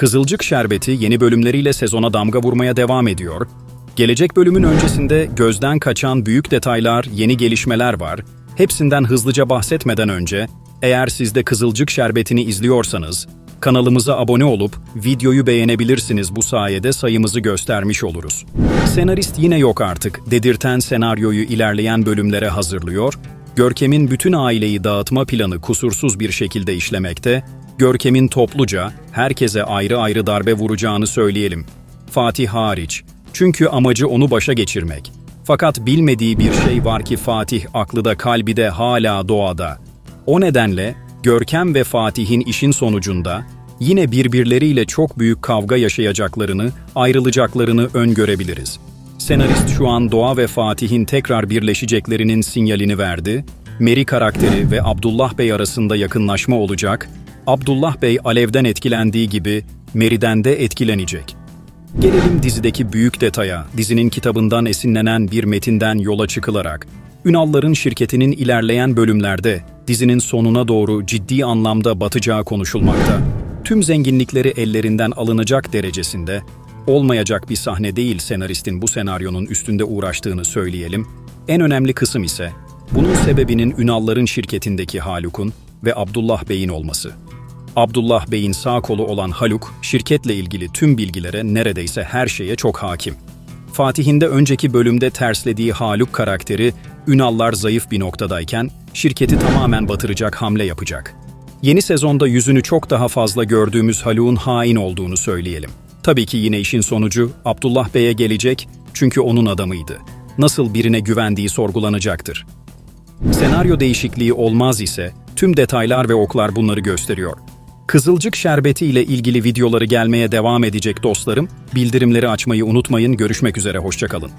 Kızılcık Şerbeti yeni bölümleriyle sezona damga vurmaya devam ediyor. Gelecek bölümün öncesinde gözden kaçan büyük detaylar, yeni gelişmeler var. Hepsinden hızlıca bahsetmeden önce, eğer siz de Kızılcık Şerbeti'ni izliyorsanız, kanalımıza abone olup videoyu beğenebilirsiniz bu sayede sayımızı göstermiş oluruz. Senarist yine yok artık, dedirten senaryoyu ilerleyen bölümlere hazırlıyor, Görkem'in bütün aileyi dağıtma planı kusursuz bir şekilde işlemekte, Görkem'in topluca, herkese ayrı ayrı darbe vuracağını söyleyelim. Fatih hariç. Çünkü amacı onu başa geçirmek. Fakat bilmediği bir şey var ki Fatih aklı da kalbi de hala doğada. O nedenle Görkem ve Fatih'in işin sonucunda yine birbirleriyle çok büyük kavga yaşayacaklarını, ayrılacaklarını öngörebiliriz. Senarist şu an Doğa ve Fatih'in tekrar birleşeceklerinin sinyalini verdi. Meri karakteri ve Abdullah Bey arasında yakınlaşma olacak. Abdullah Bey Alev'den etkilendiği gibi Meri'den de etkilenecek. Gelelim dizideki büyük detaya, dizinin kitabından esinlenen bir metinden yola çıkılarak. Ünalların şirketinin ilerleyen bölümlerde dizinin sonuna doğru ciddi anlamda batacağı konuşulmakta. Tüm zenginlikleri ellerinden alınacak derecesinde olmayacak bir sahne değil senaristin bu senaryonun üstünde uğraştığını söyleyelim. En önemli kısım ise bunun sebebinin Ünalların şirketindeki Haluk'un ve Abdullah Bey'in olması. Abdullah Bey'in sağ kolu olan Haluk, şirketle ilgili tüm bilgilere neredeyse her şeye çok hakim. Fatih'in de önceki bölümde terslediği Haluk karakteri, Ünallar zayıf bir noktadayken şirketi tamamen batıracak hamle yapacak. Yeni sezonda yüzünü çok daha fazla gördüğümüz Haluk'un hain olduğunu söyleyelim. Tabii ki yine işin sonucu Abdullah Bey'e gelecek çünkü onun adamıydı. Nasıl birine güvendiği sorgulanacaktır. Senaryo değişikliği olmaz ise tüm detaylar ve oklar bunları gösteriyor. Kızılcık şerbeti ile ilgili videoları gelmeye devam edecek dostlarım. Bildirimleri açmayı unutmayın. Görüşmek üzere, hoşçakalın.